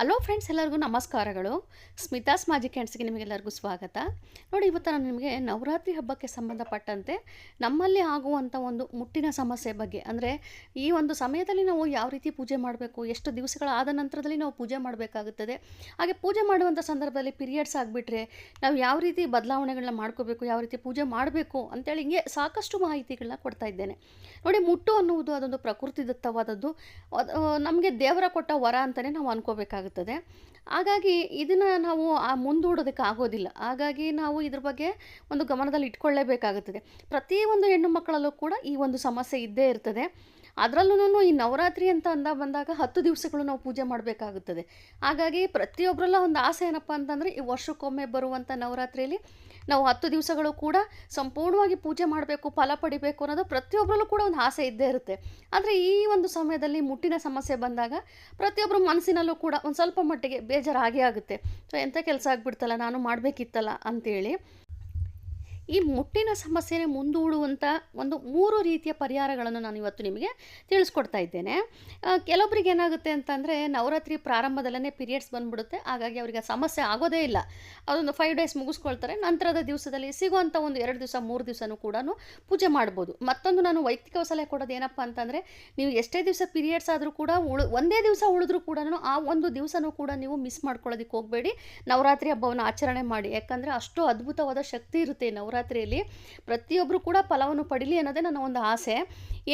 Hello friends ಎಲ್ಲರಿಗೂ ನಮಸ್ಕಾರಗಳು. Smitha's magic ಕ್ಯಾಂಡ್ಸ್ಗೆ ನಿಮಗೆಲ್ಲರಿಗೂ ಸ್ವಾಗತ. ನೋಡಿ, ಇವತ್ತು ನಾನು ನಿಮಗೆ ನವರಾತ್ರಿ ಹಬ್ಬಕ್ಕೆ ಸಂಬಂಧಪಟ್ಟಂತೆ ನಮ್ಮಲ್ಲಿ ಆಗುವಂಥ ಒಂದು ಮುಟ್ಟಿನ ಸಮಸ್ಯೆ ಬಗ್ಗೆ, ಅಂದರೆ ಈ ಒಂದು ಸಮಯದಲ್ಲಿ ನಾವು ಯಾವ ರೀತಿ ಪೂಜೆ ಮಾಡಬೇಕು, ಎಷ್ಟು ದಿವಸಗಳಾದ ನಂತರದಲ್ಲಿ ನಾವು ಪೂಜೆ ಮಾಡಬೇಕಾಗುತ್ತದೆ, ಹಾಗೆ ಪೂಜೆ ಮಾಡುವಂಥ ಸಂದರ್ಭದಲ್ಲಿ ಪೀರಿಯಡ್ಸ್ ಆಗಿಬಿಟ್ರೆ ನಾವು ಯಾವ ರೀತಿ ಬದಲಾವಣೆಗಳನ್ನ ಮಾಡ್ಕೋಬೇಕು, ಯಾವ ರೀತಿ ಪೂಜೆ ಮಾಡಬೇಕು ಅಂತೇಳಿ ಹಿಂಗೆ ಸಾಕಷ್ಟು ಮಾಹಿತಿಗಳನ್ನ ಕೊಡ್ತಾ ಇದ್ದೇನೆ. ನೋಡಿ, ಮುಟ್ಟು ಅನ್ನುವುದು ಅದೊಂದು ಪ್ರಕೃತಿದತ್ತವಾದದ್ದು ನಮಗೆ ದೇವರ ಕೊಟ್ಟ ವರ ಅಂತಲೇ ನಾವು ಅನ್ಕೋಬೇಕಾಗುತ್ತದೆ ಹಾಗಾಗಿ ಇದನ್ನು ನಾವು ಮುಂದೂಡೋದಕ್ಕೆ ಆಗೋದಿಲ್ಲ. ಹಾಗಾಗಿ ನಾವು ಇದ್ರ ಬಗ್ಗೆ ಒಂದು ಗಮನದಲ್ಲಿ ಇಟ್ಕೊಳ್ಳೇಬೇಕಾಗುತ್ತದೆ. ಪ್ರತಿಯೊಂದು ಹೆಣ್ಣು ಮಕ್ಕಳಲ್ಲೂ ಕೂಡ ಈ ಒಂದು ಸಮಸ್ಯೆ ಇದ್ದೇ ಇರ್ತದೆ. ಅದರಲ್ಲೂ ಈ ನವರಾತ್ರಿ ಅಂತ ಅಂದ ಬಂದಾಗ ಹತ್ತು ದಿವಸಗಳು ನಾವು ಪೂಜೆ ಮಾಡಬೇಕಾಗುತ್ತದೆ. ಹಾಗಾಗಿ ಪ್ರತಿಯೊಬ್ಬರಲ್ಲ ಒಂದು ಆಸೆ ಏನಪ್ಪ ಅಂತಂದರೆ ಈ ವರ್ಷಕ್ಕೊಮ್ಮೆ ಬರುವಂಥ ನವರಾತ್ರಿಯಲ್ಲಿ ನಾವು ಹತ್ತು ದಿವಸಗಳು ಕೂಡ ಸಂಪೂರ್ಣವಾಗಿ ಪೂಜೆ ಮಾಡಬೇಕು, ಫಲ ಪಡಿಬೇಕು ಅನ್ನೋದು ಪ್ರತಿಯೊಬ್ಬರಲ್ಲೂ ಕೂಡ ಒಂದು ಆಸೆ ಇದ್ದೇ ಇರುತ್ತೆ. ಆದರೆ ಈ ಒಂದು ಸಮಯದಲ್ಲಿ ಮುಟ್ಟಿನ ಸಮಸ್ಯೆ ಬಂದಾಗ ಪ್ರತಿಯೊಬ್ಬರ ಮನಸ್ಸಿನಲ್ಲೂ ಕೂಡ ಒಂದು ಸ್ವಲ್ಪ ಮಟ್ಟಿಗೆ ಬೇಜಾರಾಗೇ ಆಗುತ್ತೆ. ಸೊ ಎಂಥ ಕೆಲಸ ಆಗಿಬಿಡ್ತಲ್ಲ, ನಾನು ಮಾಡಬೇಕಿತ್ತಲ್ಲ ಅಂತೇಳಿ ಈ ಮುಟ್ಟಿನ ಸಮಸ್ಯೆನೇ ಮುಂದೂಡುವಂಥ ಒಂದು ಮೂರು ರೀತಿಯ ಪರಿಹಾರಗಳನ್ನು ನಾನು ಇವತ್ತು ನಿಮಗೆ ತಿಳಿಸ್ಕೊಡ್ತಾ ಇದ್ದೇನೆ. ಕೆಲವೊಬ್ರಿಗೆ ಏನಾಗುತ್ತೆ ಅಂತಂದರೆ ನವರಾತ್ರಿ ಪ್ರಾರಂಭದಲ್ಲೇ ಪೀರಿಯಡ್ಸ್ ಬಂದ್ಬಿಡುತ್ತೆ. ಹಾಗಾಗಿ ಅವರಿಗೆ ಸಮಸ್ಯೆ ಆಗೋದೇ ಇಲ್ಲ. ಅದೊಂದು ಫೈವ್ ಡೇಸ್ ಮುಗಿಸ್ಕೊಳ್ತಾರೆ. ನಂತರದ ದಿವಸದಲ್ಲಿ ಸಿಗುವಂಥ ಒಂದು ಎರಡು ದಿವಸ, ಮೂರು ದಿವಸನೂ ಕೂಡ ಪೂಜೆ ಮಾಡ್ಬೋದು. ಮತ್ತೊಂದು ನಾನು ವೈಯಕ್ತಿಕ ಸಲಹೆ ಕೊಡೋದು ಏನಪ್ಪ ಅಂತಂದರೆ ನೀವು ಎಷ್ಟೇ ದಿವಸ ಪೀರಿಯಡ್ಸ್ ಆದರೂ ಕೂಡ ಉಳು, ಒಂದೇ ದಿವಸ ಉಳಿದ್ರೂ ಕೂಡ ಆ ಒಂದು ದಿವಸನೂ ಕೂಡ ನೀವು ಮಿಸ್ ಮಾಡ್ಕೊಳ್ಳೋದಕ್ಕೆ ಹೋಗಬೇಡಿ. ನವರಾತ್ರಿ ಹಬ್ಬವನ್ನು ಆಚರಣೆ ಮಾಡಿ. ಯಾಕಂದರೆ ಅಷ್ಟು ಅದ್ಭುತವಾದ ಶಕ್ತಿ ಇರುತ್ತೆ ಈ ನವರಾತ್ರಿಯಲ್ಲಿ ಪ್ರತಿಯೊಬ್ಬರು ಕೂಡ ಫಲವನ್ನು ಪಡೀಲಿ ಅನ್ನೋದೇ ನನ್ನ ಒಂದು ಆಸೆ.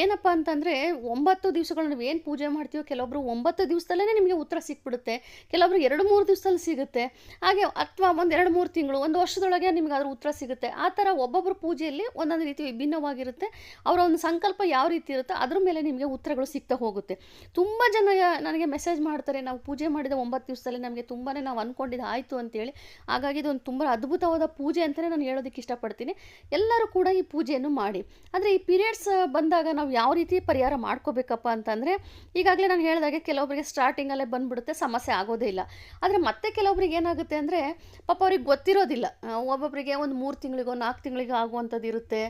ಏನಪ್ಪ ಅಂತಂದರೆ ಒಂಬತ್ತು ದಿವಸಗಳು ನಾವು ಏನು ಪೂಜೆ ಮಾಡ್ತೀವೋ ಕೆಲವೊಬ್ಬರು ಒಂಬತ್ತು ದಿವಸದಲ್ಲೇ ನಿಮಗೆ ಉತ್ತರ ಸಿಕ್ಬಿಡುತ್ತೆ. ಕೆಲವೊಬ್ಬರು ಎರಡು ಮೂರು ದಿವಸದಲ್ಲಿ ಸಿಗುತ್ತೆ. ಹಾಗೆ ಅಥವಾ ಒಂದು ಎರಡು ಮೂರು ತಿಂಗಳು, ಒಂದು ವರ್ಷದೊಳಗೆ ನಿಮ್ಗೆ ಅದ್ರ ಉತ್ತರ ಸಿಗುತ್ತೆ. ಆ ಥರ ಒಬ್ಬೊಬ್ಬರ ಪೂಜೆಯಲ್ಲಿ ಒಂದೊಂದು ರೀತಿ ವಿಭಿನ್ನವಾಗಿರುತ್ತೆ. ಅವರ ಒಂದು ಸಂಕಲ್ಪ ಯಾವ ರೀತಿ ಇರುತ್ತೋ ಅದ್ರ ಮೇಲೆ ನಿಮಗೆ ಉತ್ತರಗಳು ಸಿಗ್ತಾ ಹೋಗುತ್ತೆ. ತುಂಬ ಜನ ನನಗೆ ಮೆಸೇಜ್ ಮಾಡ್ತಾರೆ, ನಾವು ಪೂಜೆ ಮಾಡಿದ ಒಂಬತ್ತು ದಿವಸದಲ್ಲಿ ನಮಗೆ ತುಂಬಾ ನಾವು ಅಂದ್ಕೊಂಡಿದ್ದು ಆಯಿತು ಅಂತೇಳಿ. ಹಾಗಾಗಿ ಇದೊಂದು ತುಂಬ ಅದ್ಭುತವಾದ ಪೂಜೆ ಅಂತಲೇ ನಾನು ಹೇಳೋದಕ್ಕೆ ಇಷ್ಟಪಡ್ತೀನಿ. ಎಲ್ಲರೂ ಕೂಡ ಈ ಪೂಜೆಯನ್ನು ಮಾಡಿ. ಆದರೆ ಈ ಪೀರಿಯಡ್ಸ್ ಬಂದಾಗ ನಾವು ಯಾವ ರೀತಿ ಪರಿಹಾರ ಮಾಡ್ಕೋಬೇಕಪ್ಪ ಅಂತಂದರೆ, ಈಗಾಗಲೇ ನಾನು ಹೇಳಿದಾಗೆ ಕೆಲವೊಬ್ಬರಿಗೆ ಸ್ಟಾರ್ಟಿಂಗಲ್ಲೇ ಬಂದುಬಿಡುತ್ತೆ, ಸಮಸ್ಯೆ ಆಗೋದೇ ಇಲ್ಲ. ಆದರೆ ಮತ್ತೆ ಕೆಲವೊಬ್ರಿಗೆ ಏನಾಗುತ್ತೆ ಅಂದರೆ, ಪಾಪ ಅವ್ರಿಗೆ ಗೊತ್ತಿರೋದಿಲ್ಲ. ಒಬ್ಬೊಬ್ಬರಿಗೆ ಒಂದು ಮೂರು ತಿಂಗಳಿಗೋ ನಾಲ್ಕು ತಿಂಗಳಿಗೋ ಆಗುವಂಥದ್ದು ಇರುತ್ತೆ.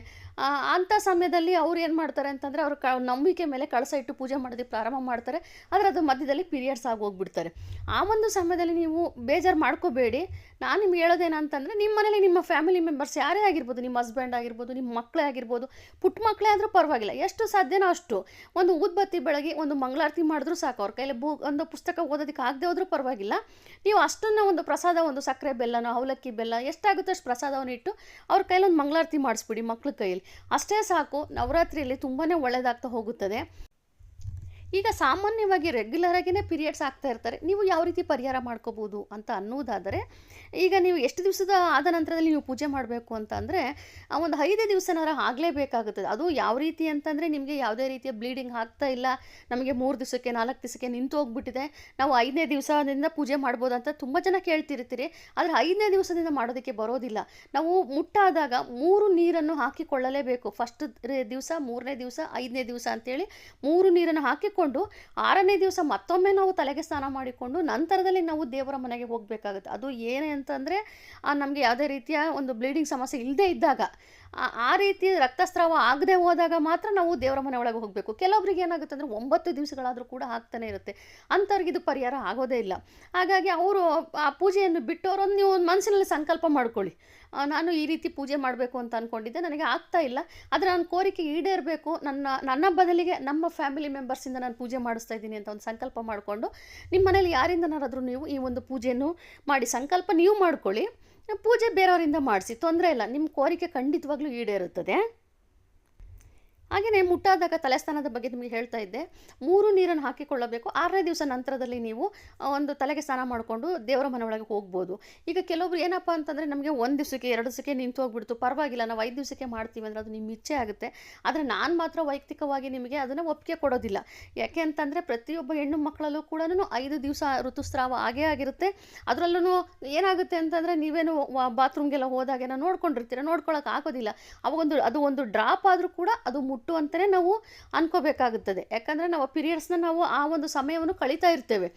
ಅಂಥ ಸಮಯದಲ್ಲಿ ಅವ್ರು ಏನು ಮಾಡ್ತಾರೆ ಅಂತಂದರೆ ಅವ್ರ ಕ, ನಂಬಿಕೆ ಮೇಲೆ ಕಳಸ ಇಟ್ಟು ಪೂಜೆ ಮಾಡೋದಕ್ಕೆ ಪ್ರಾರಂಭ ಮಾಡ್ತಾರೆ. ಆದರೆ ಅದು ಮಧ್ಯದಲ್ಲಿ ಪೀರಿಯಡ್ಸ್ ಆಗಿ ಹೋಗ್ಬಿಡ್ತಾರೆ. ಆ ಒಂದು ಸಮಯದಲ್ಲಿ ನೀವು ಬೇಜಾರು ಮಾಡ್ಕೋಬೇಡಿ. ನಾನು ನಿಮ್ಗೆ ಹೇಳೋದೇನಂತಂದರೆ ನಿಮ್ಮ ಮನೇಲಿ ನಿಮ್ಮ ಫ್ಯಾಮಿಲಿ ಮೆಂಬರ್ಸ್ ಯಾರೇ ಆಗಿರ್ಬೋದು, ನಿಮ್ಮ ಹಸ್ಬೆಂಡ್ ಆಗಿರ್ಬೋದು, ನಿಮ್ಮ ಮಕ್ಕಳೇ ಆಗಿರ್ಬೋದು ಪುಟ್ಟ ಮಕ್ಕಳೇ ಆದರೂ ಪರವಾಗಿಲ್ಲ. ಎಷ್ಟು ಸಾಧ್ಯನೋ ಅಷ್ಟು. ಒಂದು ಊದ್ಬತ್ತಿ ಬೆಳಗ್ಗೆ ಒಂದು ಮಂಗಳಾರತಿ ಮಾಡಿದ್ರೂ ಸಾಕು. ಅವ್ರ ಕೈಯಲ್ಲಿ ಬು, ಒಂದು ಪುಸ್ತಕ ಓದೋದಕ್ಕೆ ಆಗದೆ ಹೋದ್ರೂ ಪರವಾಗಿಲ್ಲ. ನೀವು ಅಷ್ಟನ್ನು ಒಂದು ಪ್ರಸಾದ, ಒಂದು ಸಕ್ಕರೆ ಬೆಲ್ಲನೋ, ಅವಲಕ್ಕಿ ಬೆಲ್ಲ ಎಷ್ಟಾಗುತ್ತೋ ಅಷ್ಟು ಪ್ರಸಾದವನ್ನು ಇಟ್ಟು ಅವ್ರ ಕೈಯಲ್ಲಿ ಒಂದು ಮಂಗಳಾರತಿ ಮಾಡಿಸ್ಬಿಡಿ ಮಕ್ಕಳ ಕೈಯಲ್ಲಿ ಅಷ್ಟೇ ಸಾಕು ನವರಾತ್ರಿಯಲ್ಲಿ ತುಂಬಾ ಒಳ್ಳೆಯದಾಗ್ತಾ ಹೋಗುತ್ತದೆ. ಈಗ ಸಾಮಾನ್ಯವಾಗಿ ರೆಗ್ಯುಲರ್ ಆಗಿನೇ ಪೀರಿಯಡ್ಸ್ ಆಗ್ತಾ ಇರ್ತಾರೆ. ನೀವು ಯಾವ ರೀತಿ ಪರಿಹಾರ ಮಾಡ್ಕೋಬೋದು ಅಂತ ಅನ್ನೋದಾದರೆ ಈಗ ನೀವು ಎಷ್ಟು ದಿವಸದ ಆದ ನಂತರದಲ್ಲಿ ನೀವು ಪೂಜೆ ಮಾಡಬೇಕು ಅಂತ ಅಂದರೆ ಒಂದು ಐದೇ ದಿವಸನಾರ ಆಗಲೇಬೇಕಾಗುತ್ತದೆ. ಅದು ಯಾವ ರೀತಿ ಅಂತಂದರೆ, ನಿಮಗೆ ಯಾವುದೇ ರೀತಿಯ ಬ್ಲೀಡಿಂಗ್ ಆಗ್ತಾ ಇಲ್ಲ. ನಮಗೆ ಮೂರು ದಿವಸಕ್ಕೆ, ನಾಲ್ಕು ದಿವಸಕ್ಕೆ ನಿಂತು ಹೋಗ್ಬಿಟ್ಟಿದೆ. ನಾವು ಐದನೇ ದಿವಸದಿಂದ ಪೂಜೆ ಮಾಡ್ಬೋದು ಅಂತ ತುಂಬ ಜನ ಕೇಳ್ತಿರ್ತೀರಿ. ಆದರೆ ಐದನೇ ದಿವಸದಿಂದ ಮಾಡೋದಕ್ಕೆ ಬರೋದಿಲ್ಲ. ನಾವು ಮುಟ್ಟಾದಾಗ ಮೂರು ನೀರನ್ನು ಹಾಕಿಕೊಳ್ಳಲೇಬೇಕು. ಫಸ್ಟ್ ದಿವಸ, ಮೂರನೇ ದಿವಸ, ಐದನೇ ದಿವಸ ಅಂತೇಳಿ ಮೂರು ನೀರನ್ನು ಹಾಕಿಕೊಂಡು ಆರನೇ ದಿವಸ ಮತ್ತೊಮ್ಮೆ ನಾವು ತಲೆಗೆ ಸ್ನಾನ ಮಾಡಿಕೊಂಡು ನಂತರದಲ್ಲಿ ನಾವು ದೇವರ ಮನೆಗೆ ಹೋಗಬೇಕಾಗುತ್ತೆ. ಅದು ಏನೇ ಅಂತಂದರೆ ನಮಗೆ ಯಾವುದೇ ರೀತಿಯ ಒಂದು ಬ್ಲೀಡಿಂಗ್ ಸಮಸ್ಯೆ ಇಲ್ಲದೇ ಇದ್ದಾಗ, ಆ- ರೀತಿ ರಕ್ತಸ್ರಾವ ಆಗದೆ ಹೋದಾಗ ಮಾತ್ರ ನಾವು ದೇವರ ಮನೆ ಒಳಗೆ ಹೋಗಬೇಕು. ಕೆಲವೊಬ್ರಿಗೆ ಏನಾಗುತ್ತೆ ಅಂದರೆ ಒಂಬತ್ತು ದಿವಸಗಳಾದರೂ ಕೂಡ ಆಗ್ತಾನೆ ಇರುತ್ತೆ. ಅಂಥವ್ರಿಗೆ ಇದು ಪರಿಹಾರ ಆಗೋದೇ ಇಲ್ಲ. ಹಾಗಾಗಿ ಅವರು ಆ ಪೂಜೆಯನ್ನು ಬಿಟ್ಟು ಅವರೊಂದು ನೀವು ಮನಸ್ಸಿನಲ್ಲಿ ಸಂಕಲ್ಪ ಮಾಡ್ಕೊಳ್ಳಿ. ನಾನು ಈ ರೀತಿ ಪೂಜೆ ಮಾಡಬೇಕು ಅಂತ ಅಂದ್ಕೊಂಡಿದ್ದೆ ನನಗೆ ಆಗ್ತಾ ಇಲ್ಲ. ಆದರೆ ನನ್ನ ಕೋರಿಕೆ ಈಡೇರಬೇಕು. ನನ್ನ ನನ್ನ ಬದಲಿಗೆ ನಮ್ಮ ಫ್ಯಾಮಿಲಿ ಮೆಂಬರ್ಸಿಂದ ನಾನು ಪೂಜೆ ಮಾಡಿಸ್ತಾ ಇದ್ದೀನಿ ಅಂತ ಒಂದು ಸಂಕಲ್ಪ ಮಾಡಿಕೊಂಡು ನಿಮ್ಮ ಮನೇಲಿ ಯಾರಿಂದನಾರಾದರೂ ನೀವು ಈ ಒಂದು ಪೂಜೆಯನ್ನು ಮಾಡಿ ಸಂಕಲ್ಪ ನೀವು ಮಾಡ್ಕೊಳ್ಳಿ. ಪೂಜೆ ಬೇರೆಯವರಿಂದ ಮಾಡಿಸಿ. ತೊಂದರೆ ಇಲ್ಲ. ನಿಮ್ಮ ಕೋರಿಕೆ ಖಂಡಿತವಾಗ್ಲೂ ಈಡೇರುತ್ತದೆ. ಹಾಗೆಯೇ ಮುಟ್ಟಾದಾಗ ತಲೆಸ್ಥಾನದ ಬಗ್ಗೆ ನಿಮಗೆ ಹೇಳ್ತಾ ಇದ್ದೆ. ಮೂರು ನೀರನ್ನು ಹಾಕಿಕೊಳ್ಳಬೇಕು. ಆರನೇ ದಿವಸ ನಂತರದಲ್ಲಿ ನೀವು ಒಂದು ತಲೆಗೆ ಸ್ನಾನ ಮಾಡಿಕೊಂಡು ದೇವರ ಮನೆ ಒಳಗೆ ಹೋಗ್ಬೋದು. ಈಗ ಕೆಲವೊಬ್ರು ಏನಪ್ಪ ಅಂತಂದರೆ ನಮಗೆ ಒಂದು ದಿವಸಕ್ಕೆ, ಎರಡು ದಿವಸಕ್ಕೆ ನಿಂತು ಹೋಗ್ಬಿಡ್ತು. ಪರವಾಗಿಲ್ಲ, ನಾವು ಐದು ದಿವಸಕ್ಕೆ ಮಾಡ್ತೀವಿ ಅಂದರೆ ಅದು ನಿಮ್ಮ ಇಚ್ಛೆ ಆಗುತ್ತೆ. ಆದರೆ ನಾನು ಮಾತ್ರ ವೈಯಕ್ತಿಕವಾಗಿ ನಿಮಗೆ ಅದನ್ನು ಒಪ್ಪಿಗೆ ಕೊಡೋದಿಲ್ಲ. ಯಾಕೆ ಅಂತಂದರೆ ಪ್ರತಿಯೊಬ್ಬ ಹೆಣ್ಣು ಮಕ್ಕಳಲ್ಲೂ ಕೂಡ ಐದು ದಿವಸ ಋತುಸ್ರಾವ ಆಗೇ ಆಗಿರುತ್ತೆ. ಅದರಲ್ಲೂ ಏನಾಗುತ್ತೆ ಅಂತಂದರೆ ನೀವೇನು ಬಾತ್ರೂಮ್ಗೆಲ್ಲ ಹೋದಾಗೆಲ್ಲ ನೋಡ್ಕೊಂಡಿರ್ತೀರ ನೋಡ್ಕೊಳಕ್ಕೆ ಆಗೋದಿಲ್ಲ. ಅವಾಗೊಂದು, ಅದು ಒಂದು ಡ್ರಾಪ್ ಆದರೂ ಕೂಡ ಅದು ಮುಟ್ಟು ಅಂತಲೇ ನಾವು ಅನ್ಕೋಬೇಕಾಗುತ್ತದೆ. ಯಾಕಂದರೆ ನಾವು ಪೀರಿಯಡ್ಸ್ನ ನಾವು ಆ ಒಂದು ಸಮಯವನ್ನು ಕಳೀತಾ ಇರ್ತೇವೆ.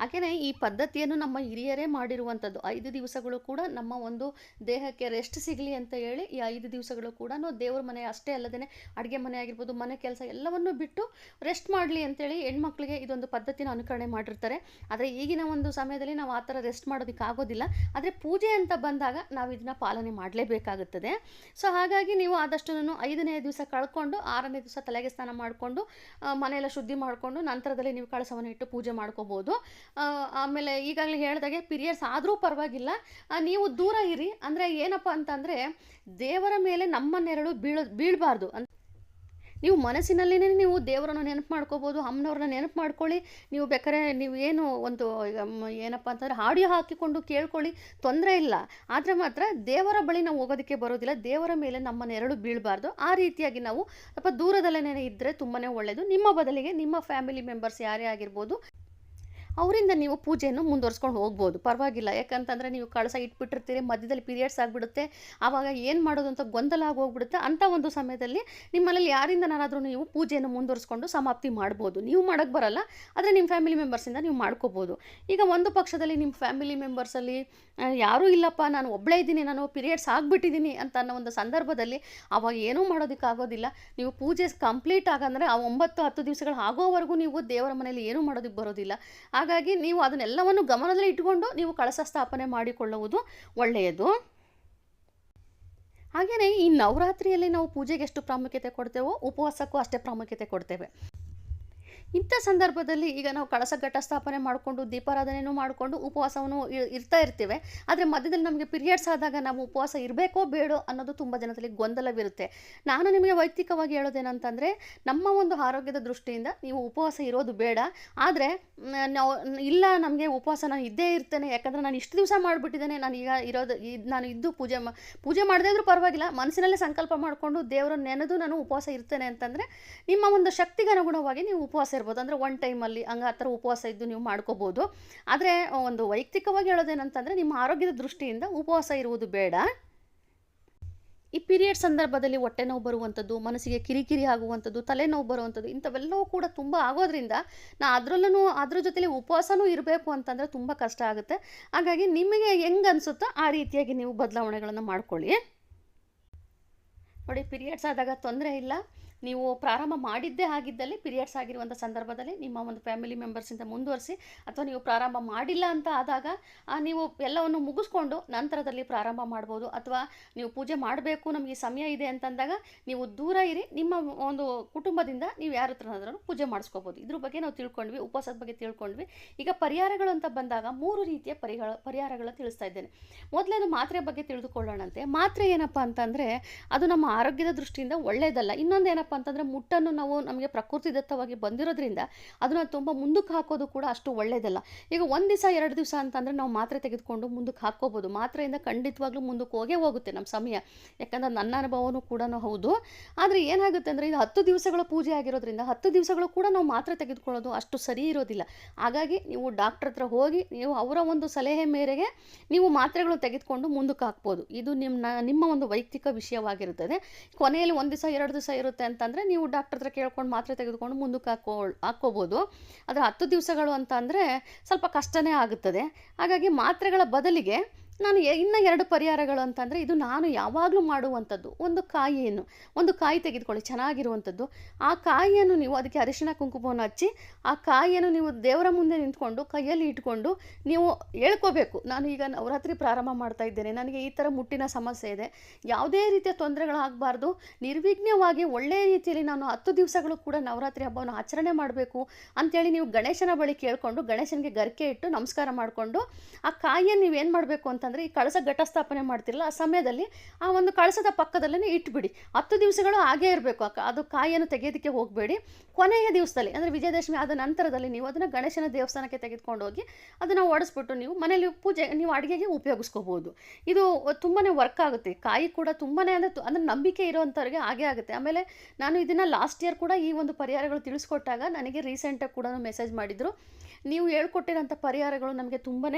ಹಾಗೆಯೇ ಈ ಪದ್ಧತಿಯನ್ನು ನಮ್ಮ ಹಿರಿಯರೇ ಮಾಡಿರುವಂಥದ್ದು. ಐದು ದಿವಸಗಳು ಕೂಡ ನಮ್ಮ ಒಂದು ದೇಹಕ್ಕೆ ರೆಸ್ಟ್ ಸಿಗಲಿ ಅಂತ ಹೇಳಿ ಈ ಐದು ದಿವಸಗಳು ಕೂಡ ದೇವ್ರ ಮನೆ ಅಷ್ಟೇ ಅಲ್ಲದೇ ಅಡುಗೆ ಮನೆ ಆಗಿರ್ಬೋದು, ಮನೆ ಕೆಲಸ ಎಲ್ಲವನ್ನು ಬಿಟ್ಟು ರೆಸ್ಟ್ ಮಾಡಲಿ ಅಂತೇಳಿ ಹೆಣ್ಮಕ್ಳಿಗೆ ಇದೊಂದು ಪದ್ಧತಿನ ಅನುಕರಣೆ ಮಾಡಿರ್ತಾರೆ. ಆದರೆ ಈಗಿನ ಒಂದು ಸಮಯದಲ್ಲಿ ನಾವು ಆ ಥರ ರೆಸ್ಟ್ ಮಾಡೋದಕ್ಕೆ ಆಗೋದಿಲ್ಲ. ಆದರೆ ಪೂಜೆ ಅಂತ ಬಂದಾಗ ನಾವು ಇದನ್ನ ಪಾಲನೆ ಮಾಡಲೇಬೇಕಾಗುತ್ತದೆ. ಸೊ ಹಾಗಾಗಿ ನೀವು ಆದಷ್ಟು ಐದನೇ ದಿವಸ ಕಳ್ಕೊಂಡು ಆರನೇ ದಿವಸ ತಲೆಗೆ ಸ್ನಾನ ಮಾಡಿಕೊಂಡು ಮನೆಯೆಲ್ಲ ಶುದ್ಧಿ ಮಾಡಿಕೊಂಡು ನಂತರದಲ್ಲಿ ನೀವು ಕಳಸವನ್ನು ಇಟ್ಟು ಪೂಜೆ ಮಾಡ್ಕೋಬೋದು. ಆಮೇಲೆ ಈಗಾಗಲೇ ಹೇಳ್ದಾಗೆ ಪಿರಿಯಡ್ಸ್ ಆದರೂ ಪರವಾಗಿಲ್ಲ. ನೀವು ದೂರ ಇರಿ. ಅಂದರೆ ಏನಪ್ಪ ಅಂತಂದರೆ ದೇವರ ಮೇಲೆ ನಮ್ಮ ನೆರಳು ಬೀಳ, ಬೀಳಬಾರ್ದು. ಅಂತ ನೀವು ಮನಸ್ಸಿನಲ್ಲಿನೇ ನೀವು ದೇವರನ್ನು ನೆನಪು ಮಾಡ್ಕೋಬೋದು, ಅಮ್ಮನವ್ರನ್ನ ನೆನಪು ಮಾಡ್ಕೊಳ್ಳಿ. ನೀವು ಬೇಕಾದ್ರೆ ನೀವು ಏನು ಒಂದು ಏನಪ್ಪ ಅಂತಂದರೆ ಆಡಿಯೋ ಹಾಕಿಕೊಂಡು ಕೇಳ್ಕೊಳ್ಳಿ. ತೊಂದರೆ ಇಲ್ಲ. ಆದರೆ ಮಾತ್ರ ದೇವರ ಬಳಿ ನಾವು ಹೋಗೋದಕ್ಕೆ ಬರೋದಿಲ್ಲ. ದೇವರ ಮೇಲೆ ನಮ್ಮ ನೆರಳು ಬೀಳಬಾರ್ದು. ಆ ರೀತಿಯಾಗಿ ನಾವು ಸ್ವಲ್ಪ ದೂರದಲ್ಲೇ ಇದ್ದರೆ ತುಂಬಾ ಒಳ್ಳೆಯದು ನಿಮ್ಮ ಬದಲಿಗೆ ನಿಮ್ಮ ಫ್ಯಾಮಿಲಿ ಮೆಂಬರ್ಸ್ ಯಾರೇ ಆಗಿರ್ಬೋದು ಅವರಿಂದ ನೀವು ಪೂಜೆಯನ್ನು ಮುಂದುವರ್ಸ್ಕೊಂಡು ಹೋಗ್ಬೋದು. ಪರವಾಗಿಲ್ಲ. ಯಾಕಂತಂದರೆ ನೀವು ಕಳಸ ಇಟ್ಬಿಟ್ಟಿರ್ತೀರಿ, ಮಧ್ಯದಲ್ಲಿ ಪೀರಿಯಡ್ಸ್ ಆಗಿಬಿಡುತ್ತೆ. ಆವಾಗ ಏನು ಮಾಡೋದು ಅಂತ ಗೊಂದಲ ಆಗಿ ಹೋಗ್ಬಿಡುತ್ತೆ ಅಂಥ ಒಂದು ಸಮಯದಲ್ಲಿ ನಿಮ್ಮಲ್ಲಿ ನಾನಾದರೂ ನೀವು ಪೂಜೆಯನ್ನು ಮುಂದುವರಿಸ್ಕೊಂಡು ಸಮಾಪ್ತಿ ಮಾಡ್ಬೋದು. ನೀವು ಮಾಡೋಕ್ಕೆ ಬರಲ್ಲ, ಆದರೆ ನಿಮ್ಮ ಫ್ಯಾಮಿಲಿ ಮೆಂಬರ್ಸಿಂದ ನೀವು ಮಾಡ್ಕೋಬೋದು. ಈಗ ಒಂದು ಪಕ್ಷದಲ್ಲಿ ನಿಮ್ಮ ಫ್ಯಾಮಿಲಿ ಮೆಂಬರ್ಸಲ್ಲಿ ಯಾರೂ ಇಲ್ಲಪ್ಪ, ನಾನು ಒಬ್ಬಳೇ ಇದ್ದೀನಿ, ನಾನು ಪೀರಿಯಡ್ಸ್ ಆಗಿಬಿಟ್ಟಿದ್ದೀನಿ ಅಂತ ಅನ್ನೋ ಒಂದು ಸಂದರ್ಭದಲ್ಲಿ ಅವಾಗ ಏನೂ ಮಾಡೋದಕ್ಕಾಗೋದಿಲ್ಲ ನೀವು ಪೂಜೆ ಕಂಪ್ಲೀಟ್ ಆಗಂದರೆ ಆ ಒಂಬತ್ತು ಹತ್ತು ದಿವಸಗಳು ಆಗೋವರೆಗೂ ನೀವು ದೇವರ ಮನೆಯಲ್ಲಿ ಏನೂ ಮಾಡೋದಕ್ಕೆ ಬರೋದಿಲ್ಲ. ಹಾಗಾಗಿ ನೀವು ಅದನ್ನೆಲ್ಲವನ್ನು ಗಮನದಲ್ಲಿ ಇಟ್ಟುಕೊಂಡು ನೀವು ಕಳಸ ಸ್ಥಾಪನೆ ಮಾಡಿಕೊಳ್ಳುವುದು ಒಳ್ಳೆಯದು. ಹಾಗೆಯೇ ಈ ನವರಾತ್ರಿಯಲ್ಲಿ ನಾವು ಪೂಜೆಗೆ ಎಷ್ಟು ಪ್ರಾಮುಖ್ಯತೆ ಕೊಡ್ತೇವೋ, ಉಪವಾಸಕ್ಕೂ ಅಷ್ಟೇ ಪ್ರಾಮುಖ್ಯತೆ ಕೊಡ್ತೇವೆ. ಇಂಥ ಸಂದರ್ಭದಲ್ಲಿ ಈಗ ನಾವು ಕಳಸ ಘಟ ಸ್ಥಾಪನೆ ಮಾಡಿಕೊಂಡು ದೀಪಾರಾಧನೆಯೂ ಮಾಡಿಕೊಂಡು ಉಪವಾಸವನ್ನು ಇರ್ತಾ ಇರ್ತೇವೆ. ಆದರೆ ಮಧ್ಯದಲ್ಲಿ ನಮಗೆ ಪೀರಿಯಡ್ಸ್ ಆದಾಗ ನಾವು ಉಪವಾಸ ಇರಬೇಕೋ ಬೇಡೋ ಅನ್ನೋದು ತುಂಬ ಜನದಲ್ಲಿ ಗೊಂದಲವಿರುತ್ತೆ. ನಾನು ನಿಮಗೆ ವೈಯಕ್ತಿಕವಾಗಿ ಹೇಳೋದೇನಂತಂದರೆ, ನಮ್ಮ ಒಂದು ಆರೋಗ್ಯದ ದೃಷ್ಟಿಯಿಂದ ನೀವು ಉಪವಾಸ ಇರೋದು ಬೇಡ. ಆದರೆ ನಾವು, ಇಲ್ಲ ನಮಗೆ ಉಪವಾಸ ನಾನು ಇದ್ದೇ ಇರ್ತೇನೆ, ಯಾಕಂದರೆ ನಾನು ಇಷ್ಟು ದಿವಸ ಮಾಡಿಬಿಟ್ಟಿದ್ದೇನೆ, ನಾನು ಈಗ ಇರೋದು ನಾನು ಇದ್ದು ಪೂಜೆ ಪೂಜೆ ಮಾಡದೇ ಇದ್ರೂ ಪರವಾಗಿಲ್ಲ, ಮನಸ್ಸಿನಲ್ಲೇ ಸಂಕಲ್ಪ ಮಾಡಿಕೊಂಡು ದೇವರನ್ನು ನೆನೆದು ನಾನು ಉಪವಾಸ ಇರ್ತೇನೆ ಅಂತಂದರೆ, ನಿಮ್ಮ ಒಂದು ಶಕ್ತಿಗೆ ಅನುಗುಣವಾಗಿ ನೀವು ಉಪವಾಸ ಇರ್ಬೋದು. ಅಂದರೆ ಒನ್ ಟೈಮಲ್ಲಿ ಹಂಗೆ ಆ ಥರ ಉಪವಾಸ ಇದ್ದು ನೀವು ಮಾಡ್ಕೋಬೋದು. ಆದರೆ ಒಂದು ವೈಯಕ್ತಿಕವಾಗಿ ಹೇಳೋದೇನಂತಂದರೆ ನಿಮ್ಮ ಆರೋಗ್ಯದ ದೃಷ್ಟಿಯಿಂದ ಉಪವಾಸ ಇರುವುದು ಬೇಡ. ಈ ಪೀರಿಯಡ್ ಸಂದರ್ಭದಲ್ಲಿ ಹೊಟ್ಟೆ ನೋವು ಬರುವಂಥದ್ದು, ಮನಸ್ಸಿಗೆ ಕಿರಿಕಿರಿ ಆಗುವಂಥದ್ದು, ತಲೆನೋವು ಬರುವಂಥದ್ದು ಇಂಥವೆಲ್ಲವೂ ಕೂಡ ತುಂಬ ಆಗೋದ್ರಿಂದ ನಾ ಅದರಲ್ಲೂ, ಅದ್ರ ಜೊತೆಲಿ ಉಪವಾಸನೂ ಇರಬೇಕು ಅಂತಂದರೆ ತುಂಬ ಕಷ್ಟ ಆಗುತ್ತೆ. ಹಾಗಾಗಿ ನಿಮಗೆ ಹೆಂಗೆ ಅನಿಸುತ್ತೋ ಆ ರೀತಿಯಾಗಿ ನೀವು ಬದಲಾವಣೆಗಳನ್ನು ಮಾಡ್ಕೊಳ್ಳಿ. ನೋಡಿ ಪೀರಿಯಡ್ಸ್ ಆದಾಗ ತೊಂದರೆ ಇಲ್ಲ. ನೀವು ಪ್ರಾರಂಭ ಮಾಡಿದ್ದೇ ಆಗಿದ್ದಲ್ಲಿ ಪೀರಿಯಡ್ಸ್ ಆಗಿರುವಂಥ ಸಂದರ್ಭದಲ್ಲಿ ನಿಮ್ಮ ಒಂದು ಫ್ಯಾಮಿಲಿ ಮೆಂಬರ್ಸಿಂದ ಮುಂದುವರಿಸಿ ಅಥವಾ ನೀವು ಪ್ರಾರಂಭ ಮಾಡಿಲ್ಲ ಅಂತ ಆದಾಗ ನೀವು ಎಲ್ಲವನ್ನು ಮುಗಿಸ್ಕೊಂಡು ನಂತರದಲ್ಲಿ ಪ್ರಾರಂಭ ಮಾಡ್ಬೋದು. ಅಥವಾ ನೀವು ಪೂಜೆ ಮಾಡಬೇಕು, ನಮಗೆ ಸಮಯ ಇದೆ ಅಂತಂದಾಗ ನೀವು ದೂರ ಇರಿ, ನಿಮ್ಮ ಒಂದು ಕುಟುಂಬದಿಂದ ನೀವು ಯಾರ ಹತ್ರನಾದ್ರೂ ಪೂಜೆ ಮಾಡಿಸ್ಕೋಬೋದು. ಇದ್ರ ಬಗ್ಗೆ ನಾವು ತಿಳ್ಕೊಂಡ್ವಿ, ಉಪವಾಸದ ಬಗ್ಗೆ ತಿಳ್ಕೊಂಡ್ವಿ. ಈಗ ಪರಿಹಾರಗಳು ಅಂತ ಬಂದಾಗ ಮೂರು ರೀತಿಯ ಪರಿಹಾರ ಪರಿಹಾರಗಳು ತಿಳಿಸ್ತಾ ಇದ್ದೇನೆ. ಮೊದಲೇದು ಮಾತ್ರೆ ಬಗ್ಗೆ ತಿಳಿದುಕೊಳ್ಳೋಣಂತೆ. ಮಾತ್ರೆ ಏನಪ್ಪ ಅಂತಂದರೆ, ಅದು ನಮ್ಮ ಆರೋಗ್ಯದ ದೃಷ್ಟಿಯಿಂದ ಒಳ್ಳೆಯದಲ್ಲ ಇನ್ನೊಂದು ಏನಪ್ಪ ಅಂತಂದರೆ ಮುಟ್ಟನ್ನು ನಾವು ನಮಗೆ ಪ್ರಕೃತಿದತ್ತವಾಗಿ ಬಂದಿರೋದ್ರಿಂದ ಅದನ್ನು ತುಂಬ ಮುಂದಕ್ಕೆ ಹಾಕೋದು ಕೂಡ ಅಷ್ಟು ಒಳ್ಳೆಯದಲ್ಲ ಈಗ ಒಂದು ದಿವಸ, ಎರಡು ದಿವಸ ಅಂತಂದರೆ ನಾವು ಮಾತ್ರೆ ತೆಗೆದುಕೊಂಡು ಮುಂದಕ್ಕೆ ಹಾಕ್ಕೋಬೋದು. ಮಾತ್ರೆಯಿಂದ ಖಂಡಿತವಾಗ್ಲೂ ಮುಂದಕ್ಕೆ ಹೋಗೇ ಹೋಗುತ್ತೆ ನಮ್ಮ ಸಮಯ. ಯಾಕಂದ್ರೆ ನನ್ನ ಅನುಭವನೂ ಕೂಡ ಹೌದು. ಆದರೆ ಏನಾಗುತ್ತೆ ಅಂದರೆ ಇದು ಹತ್ತು ದಿವಸಗಳ ಪೂಜೆ ಆಗಿರೋದ್ರಿಂದ ಹತ್ತು ದಿವಸಗಳು ಕೂಡ ನಾವು ಮಾತ್ರೆ ತೆಗೆದುಕೊಳ್ಳೋದು ಅಷ್ಟು ಸರಿ ಇರೋದಿಲ್ಲ. ಹಾಗಾಗಿ ನೀವು ಡಾಕ್ಟ್ರ್ ಹತ್ರ ಹೋಗಿ ನೀವು ಅವರ ಒಂದು ಸಲಹೆ ಮೇರೆಗೆ ನೀವು ಮಾತ್ರೆಗಳು ತೆಗೆದುಕೊಂಡು ಮುಂದಕ್ಕೆ ಹಾಕ್ಬೋದು. ಇದು ನಿಮ್ಮ ನಿಮ್ಮ ಒಂದು ವೈಯಕ್ತಿಕ ವಿಷಯವಾಗಿರುತ್ತದೆ. ಕೊನೆಯಲ್ಲಿ ಒಂದು ದಿವಸ, ಎರಡು ದಿವಸ ಇರುತ್ತೆ ಅಂತಂದರೆ ನೀವು ಡಾಕ್ಟರ್ ಹತ್ರ ಕೇಳ್ಕೊಂಡು ಮಾತ್ರೆ ತೆಗೆದುಕೊಂಡು ಮುಂದಕ್ಕೆ ಹಾಕೋ, ಹಾಕ್ಕೋಬೋದು. ಆದರೆ ಹತ್ತು ದಿವಸಗಳು ಅಂತ ಸ್ವಲ್ಪ ಕಷ್ಟನೇ ಆಗುತ್ತದೆ. ಹಾಗಾಗಿ ಮಾತ್ರೆಗಳ ಬದಲಿಗೆ ನಾನು ಇನ್ನು ಎರಡು ಪರಿಹಾರಗಳು ಅಂತಂದರೆ ಇದು ನಾನು ಯಾವಾಗಲೂ ಮಾಡುವಂಥದ್ದು. ಒಂದು ಕಾಯಿಯನ್ನು, ಒಂದು ಕಾಯಿ ತೆಗೆದುಕೊಳ್ಳಿ, ಚೆನ್ನಾಗಿರುವಂಥದ್ದು. ಆ ಕಾಯಿಯನ್ನು ನೀವು ಅದಕ್ಕೆ ಅರಿಶಿಣ ಕುಂಕುಮವನ್ನು ಹಚ್ಚಿ, ಆ ಕಾಯಿಯನ್ನು ನೀವು ದೇವರ ಮುಂದೆ ನಿಂತ್ಕೊಂಡು, ಕೈಯಲ್ಲಿ ಇಟ್ಕೊಂಡು ನೀವು ಹೇಳ್ಕೋಬೇಕು. ನಾನು ಈಗ ನವರಾತ್ರಿ ಪ್ರಾರಂಭ ಮಾಡ್ತಾ ಇದ್ದೇನೆ. ನನಗೆ ಈ ಥರ ಮುಟ್ಟಿನ ಸಮಸ್ಯೆ ಇದೆ. ಯಾವುದೇ ರೀತಿಯ ತೊಂದರೆಗಳಾಗಬಾರ್ದು ನಿರ್ವಿಘ್ನವಾಗಿ ಒಳ್ಳೆಯ ರೀತಿಯಲ್ಲಿ ನಾನು ಹತ್ತು ದಿವಸಗಳು ಕೂಡ ನವರಾತ್ರಿ ಹಬ್ಬವನ್ನು ಆಚರಣೆ ಮಾಡಬೇಕು ಅಂತೇಳಿ ನೀವು ಗಣೇಶನ ಬಳಿ ಕೇಳಿಕೊಂಡು ಗಣೇಶನಿಗೆ ಗರಿಕೆ ಇಟ್ಟು ನಮಸ್ಕಾರ ಮಾಡಿಕೊಂಡು ಆ ಕಾಯಿಯನ್ನು ನೀವೇನು ಮಾಡಬೇಕು ಅಂತಂದರೆ ಈ ಕಳಸ ಘಟಸ್ಥಾಪನೆ ಮಾಡ್ತಿರಲ್ಲ, ಆ ಸಮಯದಲ್ಲಿ ಆ ಒಂದು ಕಳಸದ ಪಕ್ಕದಲ್ಲೇ ಇಟ್ಬಿಡಿ. ಹತ್ತು ದಿವಸಗಳು ಹಾಗೇ ಇರಬೇಕು. ಅದು ಕಾಯಿಯನ್ನು ತೆಗೆಯೋದಕ್ಕೆ ಹೋಗಬೇಡಿ. ಕೊನೆಯ ದಿವಸದಲ್ಲಿ, ಅಂದರೆ ವಿಜಯದಶಮಿ ಆದ ನಂತರದಲ್ಲಿ ನೀವು ಅದನ್ನು ಗಣೇಶನ ದೇವಸ್ಥಾನಕ್ಕೆ ತೆಗೆದುಕೊಂಡು ಹೋಗಿ ಅದನ್ನು ಓಡಿಸ್ಬಿಟ್ಟು ನೀವು ಮನೇಲಿ ಪೂಜೆ, ನೀವು ಅಡುಗೆಗೆ ಉಪಯೋಗಿಸ್ಕೋಬೋದು ಇದು ತುಂಬಾ ವರ್ಕ್ ಆಗುತ್ತೆ. ಕಾಯಿ ಕೂಡ ತುಂಬಾ ಅಂದರೆ ಅಂದರೆ ನಂಬಿಕೆ ಇರೋವಂಥವ್ರಿಗೆ ಹಾಗೆ ಆಗುತ್ತೆ. ಆಮೇಲೆ ನಾನು ಇದನ್ನು ಲಾಸ್ಟ್ ಇಯರ್ ಕೂಡ ಈ ಒಂದು ಪರಿಹಾರಗಳು ತಿಳಿಸ್ಕೊಟ್ಟಾಗ ನನಗೆ ರೀಸೆಂಟಾಗಿ ಕೂಡ ಮೆಸೇಜ್ ಮಾಡಿದರು. ನೀವು ಹೇಳ್ಕೊಟ್ಟಿರೋಂಥ ಪರಿಹಾರಗಳು ನಮಗೆ ತುಂಬಾ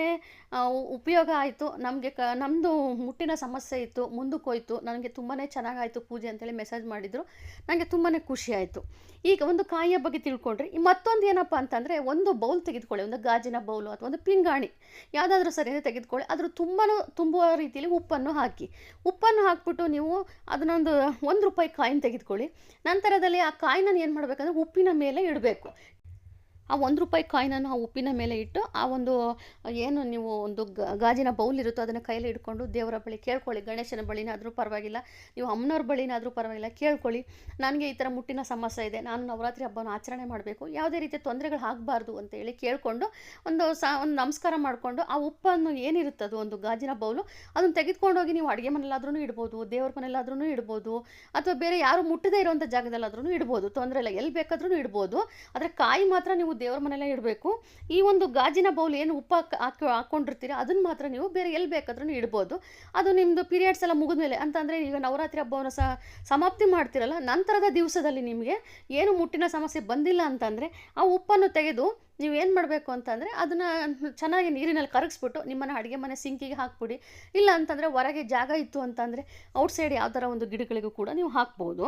ಉಪಯೋಗ ಆಯಿತು. ನಮಗೆ ಕ ನಮ್ಮದು ಮುಟ್ಟಿನ ಸಮಸ್ಯೆ ಇತ್ತು, ಮುಂದಕ್ಕೆ ಹೋಯ್ತು, ನನಗೆ ತುಂಬಾ ಚೆನ್ನಾಗಾಯಿತು ಪೂಜೆ ಅಂತೇಳಿ ಮೆಸೇಜ್ ಮಾಡಿದರು. ನನಗೆ ತುಂಬಾ ಖುಷಿ ಆಯಿತು. ಈಗ ಒಂದು ಕಾಯಿಯ ಬಗ್ಗೆ ತಿಳ್ಕೊಂಡ್ರಿ. ಮತ್ತೊಂದು ಏನಪ್ಪ ಅಂತಂದರೆ, ಒಂದು ಬೌಲ್ ತೆಗೆದುಕೊಳ್ಳಿ, ಒಂದು ಗಾಜಿನ ಬೌಲು ಅಥವಾ ಒಂದು ಪಿಂಗಾಣಿ. ಯಾವುದಾದ್ರೂ ಸರಿ ತೆಗೆದುಕೊಳ್ಳಿ. ಅದ್ರ ತುಂಬಾ ತುಂಬುವ ರೀತಿಯಲ್ಲಿ ಉಪ್ಪನ್ನು ಹಾಕಿ. ಉಪ್ಪನ್ನು ಹಾಕ್ಬಿಟ್ಟು ನೀವು ಅದನ್ನೊಂದು, ಒಂದು ರೂಪಾಯಿ ಕಾಯಿನ ತೆಗೆದುಕೊಳ್ಳಿ. ನಂತರದಲ್ಲಿ ಆ ಕಾಯಿನ ಏನು ಮಾಡಬೇಕಂದ್ರೆ ಉಪ್ಪಿನ ಮೇಲೆ ಇಡಬೇಕು. ಆ ಒಂದು ರೂಪಾಯಿ ಕಾಯಿನ ಆ ಉಪ್ಪಿನ ಮೇಲೆ ಇಟ್ಟು ಆ ಒಂದು, ಏನು ನೀವು ಒಂದು ಗಾಜಿನ ಬೌಲ್ ಇರುತ್ತೋ ಅದನ್ನು ಕೈಯಲ್ಲಿ ಇಟ್ಕೊಂಡು ದೇವರ ಬಳಿ ಕೇಳ್ಕೊಳ್ಳಿ. ಗಣೇಶನ ಬಳಿನಾದರೂ ಪರವಾಗಿಲ್ಲ, ನೀವು ಅಮ್ಮನವ್ರ ಬಳಿನಾದರೂ ಪರವಾಗಿಲ್ಲ, ಕೇಳ್ಕೊಳ್ಳಿ. ನನಗೆ ಈ ಥರ ಮುಟ್ಟಿನ ಸಮಸ್ಯೆ ಇದೆ, ನಾನು ನವರಾತ್ರಿ ಹಬ್ಬವನ್ನು ಆಚರಣೆ ಮಾಡಬೇಕು, ಯಾವುದೇ ರೀತಿಯ ತೊಂದರೆಗಳು ಆಗಬಾರ್ದು ಅಂತೇಳಿ ಕೇಳಿಕೊಂಡು ಒಂದು ಒಂದು ನಮಸ್ಕಾರ ಮಾಡಿಕೊಂಡು ಆ ಉಪ್ಪನ್ನು ಏನಿರುತ್ತದು ಒಂದು ಗಾಜಿನ ಬೌಲು, ಅದನ್ನು ತೆಗೆದುಕೊಂಡೋಗಿ ನೀವು ಅಡುಗೆ ಮನೆಯಲ್ಲಾದ್ರೂ ಇಡ್ಬೋದು, ದೇವ್ರ ಮನೆಯಲ್ಲಾದ್ರೂ ಇಡ್ಬೋದು, ಅಥವಾ ಬೇರೆ ಯಾರು ಮುಟ್ಟದೇ ಇರುವಂಥ ಜಾಗದಲ್ಲಾದ್ರೂ ಇಡ್ಬೋದು, ತೊಂದರೆ ಇಲ್ಲ, ಎಲ್ಲಿ ಬೇಕಾದ್ರೂ ಇಡ್ಬೋದು, ಆದರೆ ಕಾಯಿ ಮಾತ್ರ ನೀವು ದೇವ್ರ ಮನೆಯಲ್ಲೇ ಇಡಬೇಕು. ಈ ಒಂದು ಗಾಜಿನ ಬೌಲ್ ಏನು ಉಪ್ಪು ಹಾಕ್ ಹಾಕಿ ಹಾಕ್ಕೊಂಡಿರ್ತೀರ ಅದನ್ನು ಮಾತ್ರ ನೀವು ಬೇರೆ ಎಲ್ಲಿ ಬೇಕಾದ್ರೂ ಇಡ್ಬೋದು. ಅದು ನಿಮ್ಮದು ಪೀರಿಯಡ್ಸ್ ಎಲ್ಲ ಮುಗಿದ್ಮೇಲೆ, ಅಂತಂದರೆ ಈಗ ನವರಾತ್ರಿ ಹಬ್ಬವನ್ನು ಸಹ ಸಮಾಪ್ತಿ ಮಾಡ್ತಿರಲ್ಲ, ನಂತರದ ದಿವಸದಲ್ಲಿ ನಿಮಗೆ ಏನು ಮುಟ್ಟಿನ ಸಮಸ್ಯೆ ಬಂದಿಲ್ಲ ಅಂತಂದರೆ, ಆ ಉಪ್ಪನ್ನು ತೆಗೆದು ನೀವು ಏನು ಮಾಡಬೇಕು ಅಂತಂದರೆ, ಅದನ್ನು ಚೆನ್ನಾಗಿ ನೀರಿನಲ್ಲಿ ಕರಗಿಸ್ಬಿಟ್ಟು ನಿಮ್ಮನ್ನು ಅಡುಗೆ ಮನೆ ಸಿಂಕಿಗೆ ಹಾಕ್ಬಿಡಿ. ಇಲ್ಲ ಅಂತಂದರೆ ಹೊರಗೆ ಜಾಗ ಇತ್ತು ಅಂತಂದರೆ ಔಟ್ಸೈಡ್ ಯಾವ ಥರ ಒಂದು ಗಿಡಗಳಿಗೂ ಕೂಡ ನೀವು ಹಾಕ್ಬೋದು.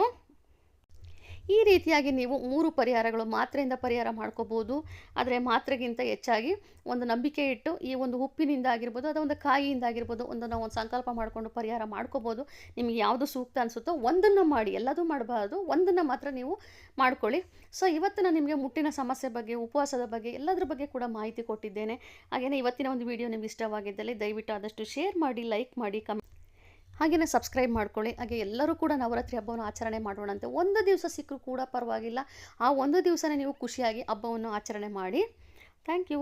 ಈ ರೀತಿಯಾಗಿ ನೀವು ಮೂರು ಪರಿಹಾರಗಳು ಮಾತ್ರೆಯಿಂದ ಪರಿಹಾರ ಮಾಡ್ಕೋಬೋದು. ಆದರೆ ಮಾತ್ರೆಗಿಂತ ಹೆಚ್ಚಾಗಿ ಒಂದು ನಂಬಿಕೆ ಇಟ್ಟು ಈ ಒಂದು ಉಪ್ಪಿನಿಂದ ಆಗಿರ್ಬೋದು ಅಥವಾ ಒಂದು ಕಾಯಿಯಿಂದ ಆಗಿರ್ಬೋದು ಒಂದು ನಾವು ಒಂದು ಸಂಕಲ್ಪ ಮಾಡಿಕೊಂಡು ಪರಿಹಾರ ಮಾಡ್ಕೋಬೋದು. ನಿಮಗೆ ಯಾವುದು ಸೂಕ್ತ ಅನಿಸುತ್ತೋ ಒಂದನ್ನು ಮಾಡಿ, ಎಲ್ಲದೂ ಮಾಡಬಾರ್ದು, ಒಂದನ್ನು ಮಾತ್ರ ನೀವು ಮಾಡ್ಕೊಳ್ಳಿ. ಸೊ ಇವತ್ತು ನಾನು ನಿಮಗೆ ಮುಟ್ಟಿನ ಸಮಸ್ಯೆ ಬಗ್ಗೆ, ಉಪವಾಸದ ಬಗ್ಗೆ, ಎಲ್ಲದರ ಬಗ್ಗೆ ಕೂಡ ಮಾಹಿತಿ ಕೊಟ್ಟಿದ್ದೇನೆ. ಹಾಗೆಯೇ ಇವತ್ತಿನ ಒಂದು ವಿಡಿಯೋ ನಿಮ್ಗೆ ಇಷ್ಟವಾಗಿದ್ದಲ್ಲಿ ದಯವಿಟ್ಟು ಆದಷ್ಟು ಶೇರ್ ಮಾಡಿ ಲೈಕ್ ಮಾಡಿ ಕಮ್ ಹಾಗೆಯೇ ಸಬ್ಸ್ಕ್ರೈಬ್ ಮಾಡ್ಕೊಳ್ಳಿ. ಹಾಗೆ ಎಲ್ಲರೂ ಕೂಡ ನವರಾತ್ರಿ ಹಬ್ಬವನ್ನು ಆಚರಣೆ ಮಾಡೋಣಂತೆ. ಒಂದು ದಿವಸ ಸಿಕ್ಕರೂ ಕೂಡ ಪರವಾಗಿಲ್ಲ. ಆ ಒಂದು ದಿವಸನೇ ನೀವು ಖುಷಿಯಾಗಿ ಹಬ್ಬವನ್ನು ಆಚರಣೆ ಮಾಡಿ. Thank you